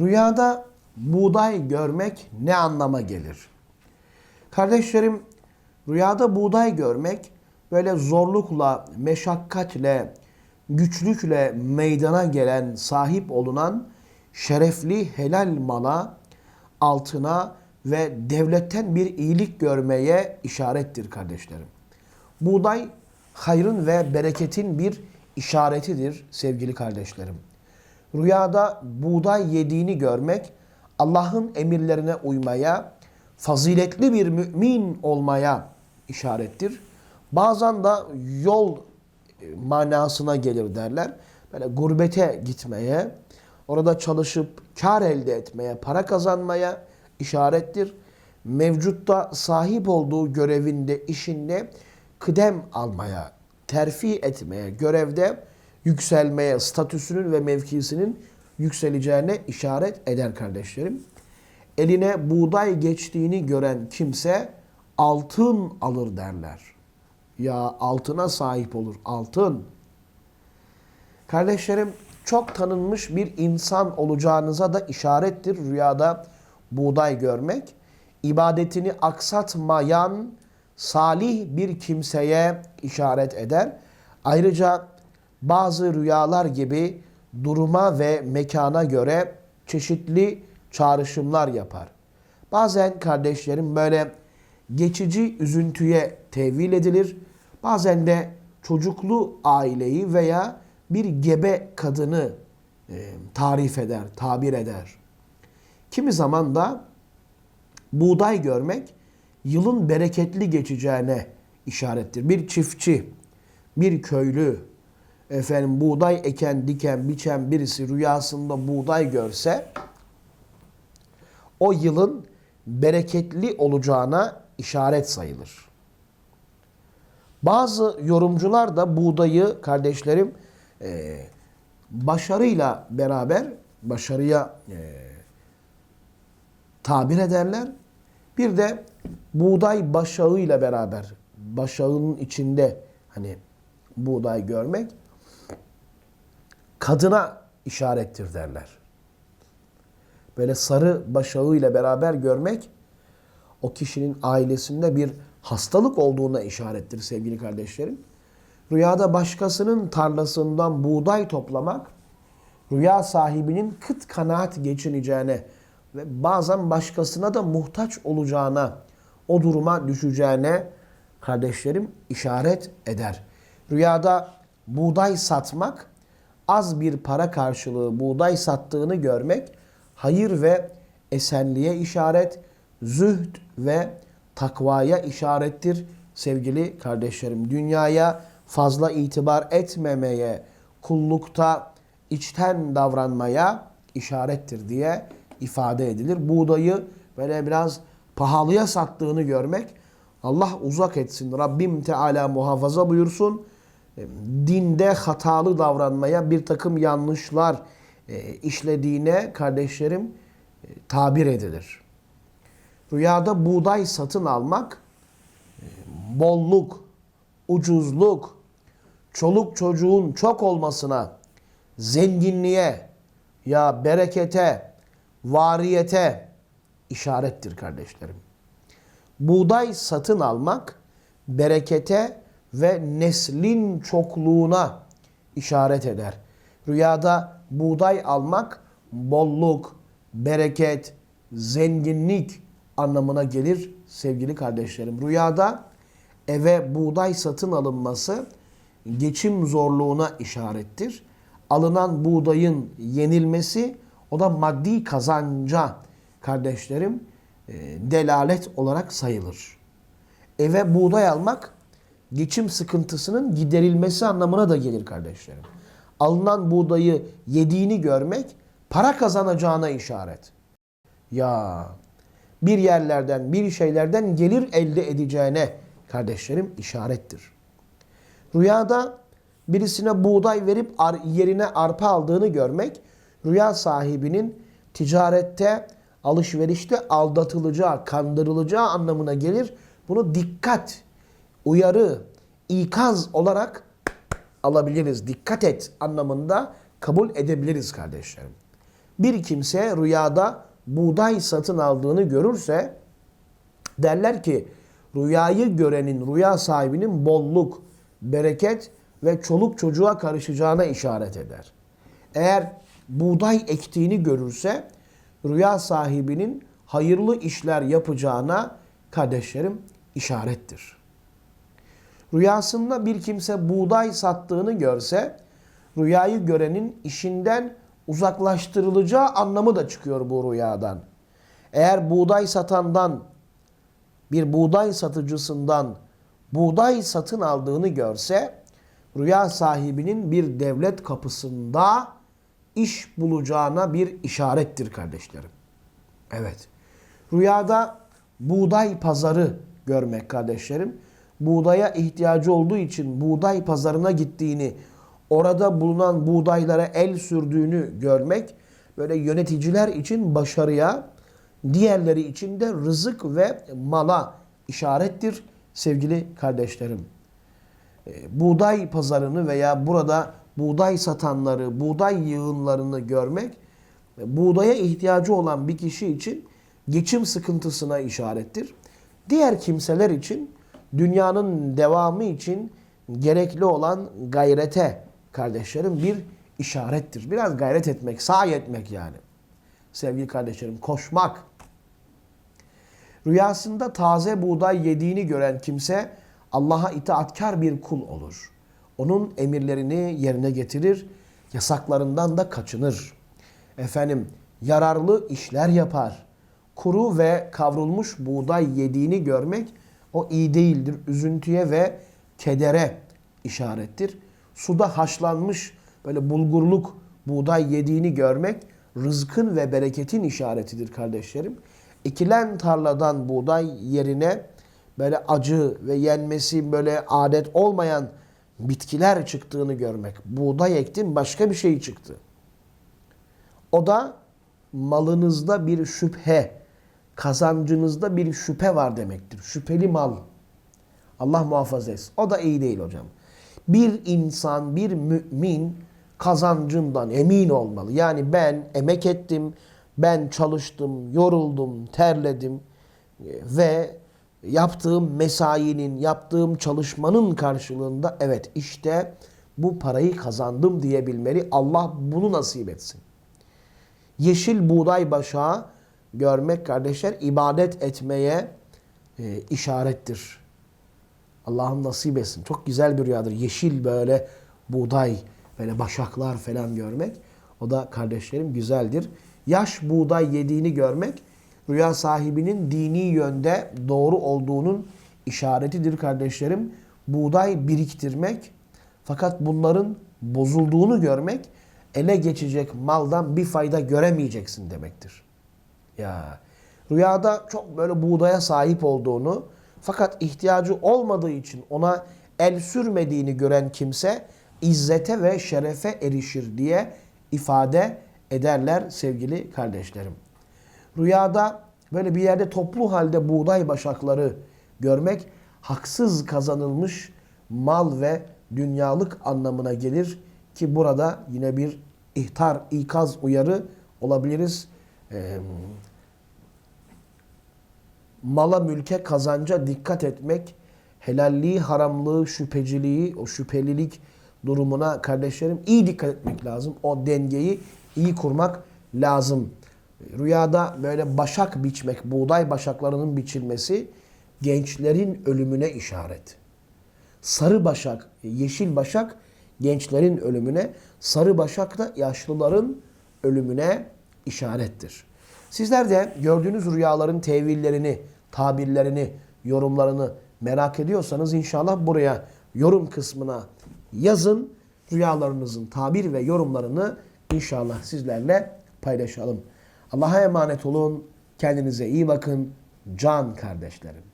Rüyada buğday görmek ne anlama gelir? Kardeşlerim, rüyada buğday görmek böyle zorlukla, meşakkatle, güçlükle meydana gelen, sahip olunan şerefli helal mala, altına ve devletten bir iyilik görmeye işarettir kardeşlerim. Buğday hayrın ve bereketin bir işaretidir sevgili kardeşlerim. Rüyada buğday yediğini görmek Allah'ın emirlerine uymaya, faziletli bir mümin olmaya işarettir. Bazen de yol e, manasına gelir derler. Böyle gurbete gitmeye, orada çalışıp kar elde etmeye, para kazanmaya işarettir. Mevcutta sahip olduğu görevinde, işinde kıdem almaya, terfi etmeye, görevde yükselmeye, statüsünün ve mevkisinin yükseleceğine işaret eder kardeşlerim. Eline buğday geçtiğini gören kimse altın alır derler. Ya altına sahip olur, altın. Kardeşlerim çok tanınmış bir insan olacağınıza da işarettir rüyada buğday görmek. İbadetini aksatmayan salih bir kimseye işaret eder. Ayrıca bazı rüyalar gibi duruma ve mekana göre çeşitli çağrışımlar yapar. Bazen kardeşlerim böyle geçici üzüntüye tevil edilir. Bazen de çocuklu aileyi veya bir gebe kadını e, tarif eder, tabir eder. Kimi zaman da buğday görmek yılın bereketli geçeceğine işarettir. Bir çiftçi, bir köylü, efendim buğday eken, diken, biçen birisi rüyasında buğday görse o yılın bereketli olacağına işaret sayılır. Bazı yorumcular da buğdayı kardeşlerim e, başarıyla beraber başarıya e, tabir ederler. Bir de buğday başağıyla beraber başağının içinde hani buğday görmek kadına işarettir derler. Böyle sarı başağıyla beraber görmek o kişinin ailesinde bir hastalık olduğuna işarettir sevgili kardeşlerim. Rüyada başkasının tarlasından buğday toplamak rüya sahibinin kıt kanaat geçineceğine ve bazen başkasına da muhtaç olacağına, o duruma düşeceğine kardeşlerim işaret eder. Rüyada buğday satmak, az bir para karşılığı buğday sattığını görmek hayır ve esenliğe işaret, zühd ve takvaya işarettir sevgili kardeşlerim. Dünyaya fazla itibar etmemeye, kullukta içten davranmaya işarettir diye ifade edilir. Buğdayı böyle biraz pahalıya sattığını görmek Allah uzak etsin. Rabbim Teala muhafaza buyursun. Dinde hatalı davranmaya bir takım yanlışlar e, işlediğine kardeşlerim e, tabir edilir. Rüyada buğday satın almak e, bolluk, ucuzluk, çoluk çocuğun çok olmasına, zenginliğe ya berekete, variyete işarettir kardeşlerim. Buğday satın almak berekete ve neslin çokluğuna işaret eder. Rüyada buğday almak bolluk, bereket, zenginlik anlamına gelir sevgili kardeşlerim. Rüyada eve buğday satın alınması geçim zorluğuna işarettir. Alınan buğdayın yenilmesi o da maddi kazanca kardeşlerim e, delalet olarak sayılır. Eve buğday almak geçim sıkıntısının giderilmesi anlamına da gelir kardeşlerim. Alınan buğdayı yediğini görmek para kazanacağına işaret. Ya bir yerlerden bir şeylerden gelir elde edeceğine kardeşlerim işarettir. Rüyada birisine buğday verip yerine arpa aldığını görmek rüya sahibinin ticarette, alışverişte aldatılacağı, kandırılacağı anlamına gelir. Bunu dikkat, uyarı, ikaz olarak alabiliriz. Dikkat et anlamında kabul edebiliriz kardeşlerim. Bir kimse rüyada buğday satın aldığını görürse derler ki rüyayı görenin, rüya sahibinin bolluk, bereket ve çoluk çocuğa karışacağına işaret eder. Eğer buğday ektiğini görürse rüya sahibinin hayırlı işler yapacağına kardeşlerim işarettir. Rüyasında bir kimse buğday sattığını görse rüyayı görenin işinden uzaklaştırılacağı anlamı da çıkıyor bu rüyadan. Eğer buğday satandan bir buğday satıcısından buğday satın aldığını görse rüya sahibinin bir devlet kapısında iş bulacağına bir işarettir kardeşlerim. Evet. Rüyada buğday pazarı görmek kardeşlerim. Buğdaya ihtiyacı olduğu için buğday pazarına gittiğini, orada bulunan buğdaylara el sürdüğünü görmek böyle yöneticiler için başarıya, diğerleri için de rızık ve mala işarettir sevgili kardeşlerim. E, buğday pazarını veya burada buğday satanları, buğday yığınlarını görmek buğdaya ihtiyacı olan bir kişi için geçim sıkıntısına işarettir. Diğer kimseler için dünyanın devamı için gerekli olan gayrete kardeşlerim bir işarettir. Biraz gayret etmek, sahi etmek yani. Sevgili kardeşlerim koşmak. Rüyasında taze buğday yediğini gören kimse Allah'a itaatkar bir kul olur. Onun emirlerini yerine getirir, yasaklarından da kaçınır. Efendim yararlı işler yapar. Kuru ve kavrulmuş buğday yediğini görmek o iyi değildir. Üzüntüye ve kedere işarettir. Suda haşlanmış böyle bulgurluk buğday yediğini görmek rızkın ve bereketin işaretidir kardeşlerim. Ekilen tarladan buğday yerine böyle acı ve yenmesi böyle adet olmayan bitkiler çıktığını görmek. Buğday ektin başka bir şey çıktı. O da malınızda bir şüphe, kazancınızda bir şüphe var demektir. Şüpheli mal. Allah muhafaza etsin. O da iyi değil hocam. Bir insan, bir mümin kazancından emin olmalı. Yani ben emek ettim, ben çalıştım, yoruldum, terledim ve yaptığım mesainin, yaptığım çalışmanın karşılığında evet işte bu parayı kazandım diyebilmeli. Allah bunu nasip etsin. Yeşil buğday başağı görmek kardeşler ibadet etmeye e, işarettir. Allah'ım nasip etsin. Çok güzel bir rüyadır. Yeşil böyle buğday, böyle başaklar falan görmek. O da kardeşlerim güzeldir. Yaş buğday yediğini görmek rüya sahibinin dini yönde doğru olduğunun işaretidir kardeşlerim. Buğday biriktirmek fakat bunların bozulduğunu görmek ele geçecek maldan bir fayda göremeyeceksin demektir. Ya rüyada çok böyle buğdaya sahip olduğunu fakat ihtiyacı olmadığı için ona el sürmediğini gören kimse izzete ve şerefe erişir diye ifade ederler sevgili kardeşlerim. Rüyada böyle bir yerde toplu halde buğday başakları görmek haksız kazanılmış mal ve dünyalık anlamına gelir ki burada yine bir ihtar, ikaz, uyarı olabiliriz. Ee, mala, mülke, kazanca dikkat etmek, helalliği, haramlığı, şüpheciliği, o şüphelilik durumuna kardeşlerim iyi dikkat etmek lazım. O dengeyi iyi kurmak lazım. Rüyada böyle başak biçmek, buğday başaklarının biçilmesi gençlerin ölümüne işaret. Sarı başak, yeşil başak gençlerin ölümüne, sarı başak da yaşlıların ölümüne işarettir. Sizler de gördüğünüz rüyaların tevillerini, tabirlerini, yorumlarını merak ediyorsanız inşallah buraya yorum kısmına yazın. Rüyalarınızın tabir ve yorumlarını inşallah sizlerle paylaşalım. Allah'a emanet olun. Kendinize iyi bakın. Can kardeşlerim.